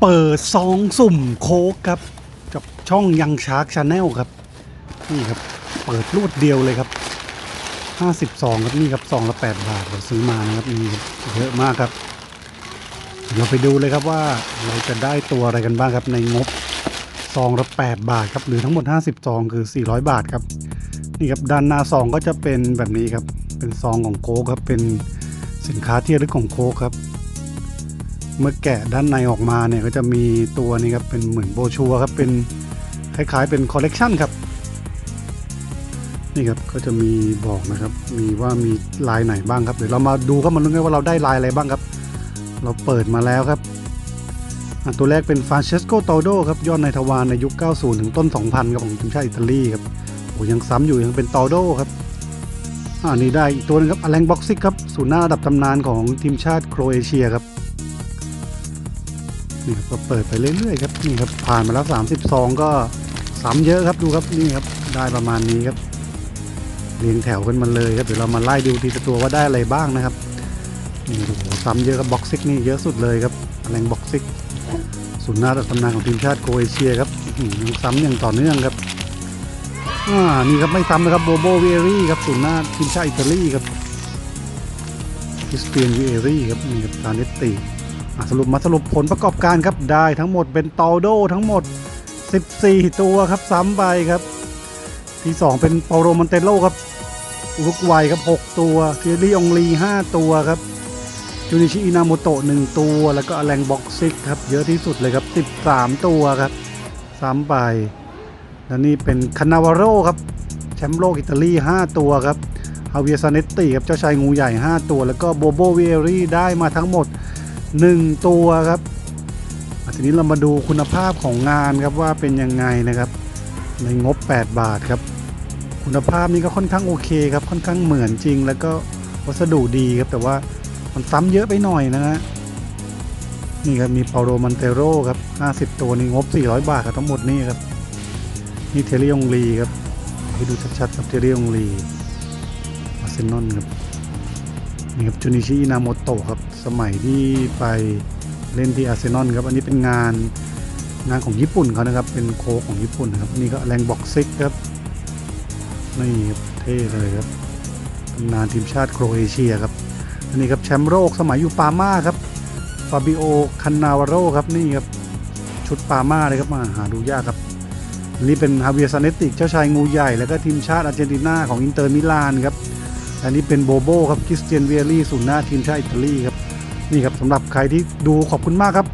เปิดซองสุ่มโค้กครับกับช่องยังชาร์กชาแนลครับ นี่ครับ เปิดรวดเดียวเลยครับ52ครับนี่ครับซองละ8บาทเราซื้อมานะครับนี่ครับเยอะมากครับ เราไปดูเลยครับว่าเราจะได้ตัวอะไรกันบ้างครับในงบซองละ8บาทครับหรือทั้งหมด50ซองคือ400บาทครับนี่ครับด้านหน้าซองก็จะเป็นแบบนี้ครับ เป็นซองของโค้กครับเป็นสินค้าที่ระลึกของโค้กครับ เมื่อแกะด้านในออกมาเนี่ยก็จะมีตัวนี้ครับเป็นเหมือนโบชัวครับเป็นคล้ายๆเป็นคอลเลกชันครับนี่ครับก็จะมีบอกนะครับ มีว่ามีลายไหนบ้างครับเดี๋ยวเรามาดูครับมันรู้ไงว่าเราได้ลายอะไรบ้างครับ เราเปิดมาแล้วครับตัวแรกเป็นฟานเชสโกโตโดครับยอดในทวารในยุค 90 ถึงต้น 2000ครับของทีมชาติอิตาลีครับโอ้ยังซ้ำอยู่ยังเป็นโตโดครับอ่านี่ได้อีกตัวหนึงครับอแลงบ็อกซิกครับศูนย์หน้าระดับตำนานของทีมชาติโครเอเชียครับ นี่ครับก็เปิดไปเรื่อยๆครับนี่ครับผ่านมาแล้ว30ซองก็ซ้ำเยอะครับดูครับนี่ครับได้ประมาณนี้ครับเรียงแถวกันมาเลยครับเดี๋ยวเรามาไล่ดูทีละตัวว่าได้อะไรบ้างนะครับนี่โอ้โหซ้ำเยอะครับบ็อกซิกนี่เยอะสุดเลยครับแลงบ็อกซิกศูนย์หน้ารตำนานของทีมชาติโครเอเชียครับยังซ้ำอย่างต่อเนื่องครับอ่านี่ครับไม่ซ้ำนะครับโบโบเวรี่ครับศูนย์หน้าทีมชาติอิตาลีครับคริสเตียนวีเอรี่ครับนี่ครับซาเนตติอะ สรุปมาสรุปผลประกอบการครับได้ทั้งหมดเป็นตอโดทั้งหมด 14 ตัวครับซ้ำไปครับ ที่ 2 เป็นเปาโรมันเตโลครับอุรุกวัยครับ 6 ตัวเทียรี่องลี 5 ตัวครับจูนิชิอินาโมโตะ1ตัว แล้วก็แลงบ็อกซิกครับ เยอะที่สุดเลยครับ 13 ตัวครับ ซ้ำไปแล้วนี่เป็นคานาวาโรครับ แชมป์โลกอิตาลี 5 ตัวครับฮาเวียซาเนตติครับเจ้าชายงูใหญ่ 5 ตัว แล้วก็โบโบเวรี่ได้มาทั้งหมด 1 ตัวครับทีนี้เรามาดูคุณภาพของงานครับว่าเป็นยังไงนะครับ ในงบ 8 บาทครับ คุณภาพนี่ก็ค่อนข้างโอเคครับค่อนข้างเหมือนจริง แล้วก็วัสดุดีครับแต่ว่ามันซ้ำเยอะไปหน่อยนะฮะนี่ครับมีเปาโรมันเตโรครับ 50 ตัวนี่งบ 400 บาทครับทั้งหมดนี่ครับนี่เทเรียงลีครับให้ดูชัดๆครับเทเรียงลีอาร์เซนอลครับ นี่ครับจูนิชิอินาโมโตะครับ สมัยที่ไปเล่นที่อาร์เซนอลครับ อันนี้เป็นงานงานของญี่ปุ่นเขานะครับ เป็นโค้ของญี่ปุ่นครับนนี้ก็แรงบ็อกซิกครับ นี่ครับเท่เลยครับตำนานทีมชาติโครเอเชียครับ อันนี้ครับแชมป์โลกสมัยอยู่ปาม่าครับ ฟาบิโอ คันนาวาโรครับ นี่ครับ ชุดปาม่าเลยครับมาหาดูยากครับนี่เป็นฮาเวียซาเนติก เจ้าชายงูใหญ่ แล้วก็ทีมชาติอาร์เจนตินาของอินเตอร์มิลานครับ อันนี้เป็นโบโบครับคริสเตียนเวียรี่ศูนย์หน้าทีมชาติอิตาลีครับนี่ครับสำหรับใครที่ดูขอบคุณมากครับ